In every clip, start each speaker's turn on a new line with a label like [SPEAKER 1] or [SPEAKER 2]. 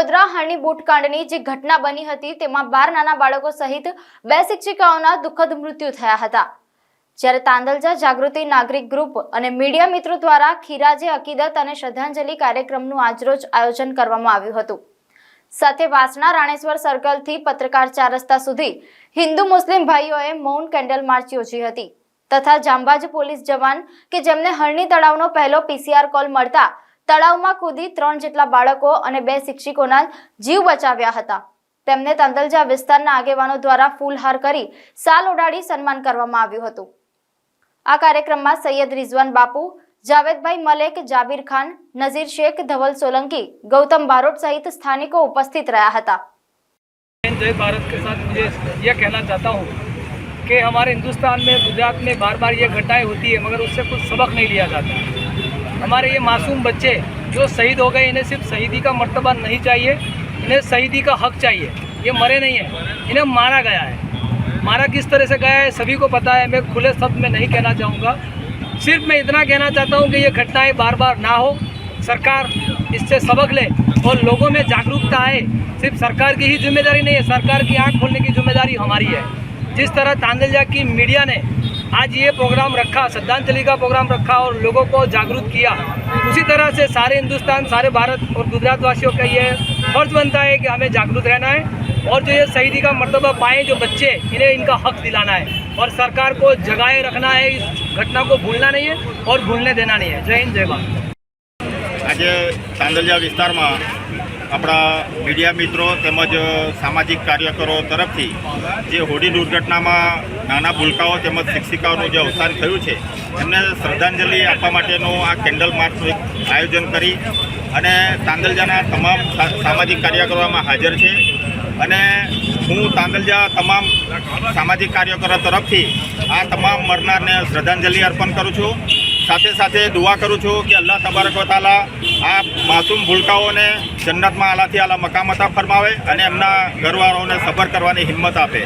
[SPEAKER 1] શાળાની બૂટકાંડની જે ઘટના બની હતી, તેમાં બાર નાના બાળકો સહિત બે શિક્ષિકાઓના દુઃખદ મૃત્યુ થયા હતા. જ્યારે તાંદલજા જાગૃતિ નાગરિક ગ્રુપ અને મીડિયા મિત્રો દ્વારા ખીરાજે અકીદત અને શ્રદ્ધાંજલિ કાર્યક્રમનું આજરોજ આયોજન કરવામાં આવ્યું હતું. સાથે વાસણા રાણેશ્વર સર્કલથી પત્રકાર ચાર રસ્તા સુધી હિન્દુ મુસ્લિમ ભાઈઓએ મૌન કેન્ડલ માર્ચ યોજી હતી. તથા જાંબાજ પોલીસ જવાન કે જેમને હરણી તળાવનો પહેલો પીસીઆર કોલ મળતા તળાવમાં કૂદી ત્રણ જેટલા બાળકો અને બે શિક્ષકોના જીવ બચાવ્યા હતા તેમને તાંદલજા વિસ્તારના આગેવાનો દ્વારા ફૂલહાર કરી સાલ ઉડાડી સન્માન કરવામાં આવ્યું હતું આ કાર્યક્રમમાં સૈયદ રિઝવાન બાપુ જાવેદભાઈ મલેક જાબીર ખાન નઝીર શેખ ધવલ સોલંકી ગૌતમ બારોટ સહિત સ્થાનિકો ઉપસ્થિત રહ્યા હતા
[SPEAKER 2] जय भारत के साथ मुझे ये कहना चाहता हूँ कि हमारे हिंदुस्तान में गुजरात में बार बार ये घटनाएं होती है मगर उससे कुछ सबक नहीं लिया जाता हमारे ये मासूम बच्चे जो शहीद हो गए, इन्हें सिर्फ़ शहीदी का मर्तबा नहीं चाहिए, इन्हें शहीदी का हक चाहिए। ये मरे नहीं हैं, इन्हें मारा गया है। मारा किस तरह से गया है, सभी को पता है, मैं खुले शब्द में नहीं कहना चाहूँगा। सिर्फ़ मैं इतना कहना चाहता हूँ कि ये घटनाएँ बार बार ना हो। सरकार इससे सबक ले और लोगों में जागरूकता आए। सिर्फ़ सरकार की ही ज़िम्मेदारी नहीं है, सरकार की आँख खोलने की ज़िम्मेदारी हमारी है। जिस तरह तांदलजा की मीडिया ने आज ये प्रोग्राम रखा श्रद्धांजलि का प्रोग्राम रखा और लोगों को जागरूक किया उसी तरह से सारे हिंदुस्तान सारे भारत और गुजरात वासियों का ये फर्ज बनता है कि हमें जागरूक रहना है और जो ये शहीदी का मर्तबा पाए जो बच्चे इन्हें इनका हक दिलाना है और सरकार को जगाए रखना है इस घटना को भूलना नहीं है और भूलने देना नहीं है जय हिंद जय भारत
[SPEAKER 3] આજે તાંદલિયા વિસ્તારમાં આપણા મીડિયા મિત્રો તેમજ સામાજિક કાર્યકરો તરફથી જે હોડી દુર્ઘટનામાં નાના ભૂલકાઓ તેમજ શિક્ષિકાઓનું જે અવસાન થયું છે, એમને શ્રદ્ધાંજલિ આપવા માટેનું આ કેન્ડલ માર્ચનું આયોજન કરી અને તાંદલજાના તમામ સામાજિક કાર્યકરોમાં હાજર છે. અને હું તાંદલજા તમામ સામાજિક કાર્યકરો તરફથી આ તમામ મરનારને શ્રદ્ધાંજલિ અર્પણ કરું છું. સાથે સાથે દુઆ કરું છું કે અલ્લાહ તબારક વ તાલા આ માસૂમ ભૂલકાઓને જન્નતમાં આલાથી આલા મકામતા ફરમાવે અને એમના ઘરવાળાઓને સફર કરવાની હિંમત આપે.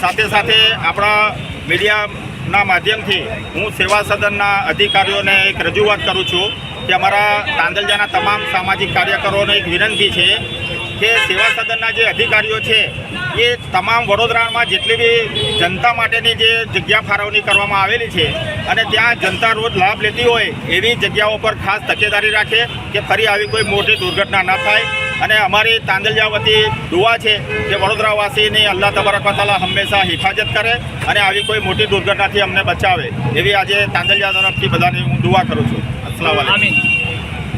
[SPEAKER 3] સાથે સાથે આપણા મીડિયાના માધ્યમથી હું સેવા સદનના અધિકારીઓને એક રજૂઆત કરું છું કે અમારા તાંદલજાના તમામ સામાજિક કાર્યકરોને એક વિનંતી છે કે સેવા સદનના જે અધિકારીઓ છે એ તમામ વડોદરામાં જેટલી બી જનતા માટેની જે જગ્યા ફાળવણી કરવામાં આવેલી છે અને ત્યાં જનતા રોજ લાભ લેતી હોય એવી જગ્યાઓ પર ખાસ તકેદારી રાખે કે ફરી આવી કોઈ મોટી દુર્ઘટના ન થાય. અને અમારી તાંદલિયા વતી દુઆ છે કે વડોદરાવાસીની અલ્લાહ તબરકતાલા હંમેશા હિફાજત કરે અને આવી કોઈ મોટી દુર્ઘટનાથી અમને બચાવે. એવી આજે તાંદલિયા તરફથી બધાની હું દુઆ કરું છું. અસલામ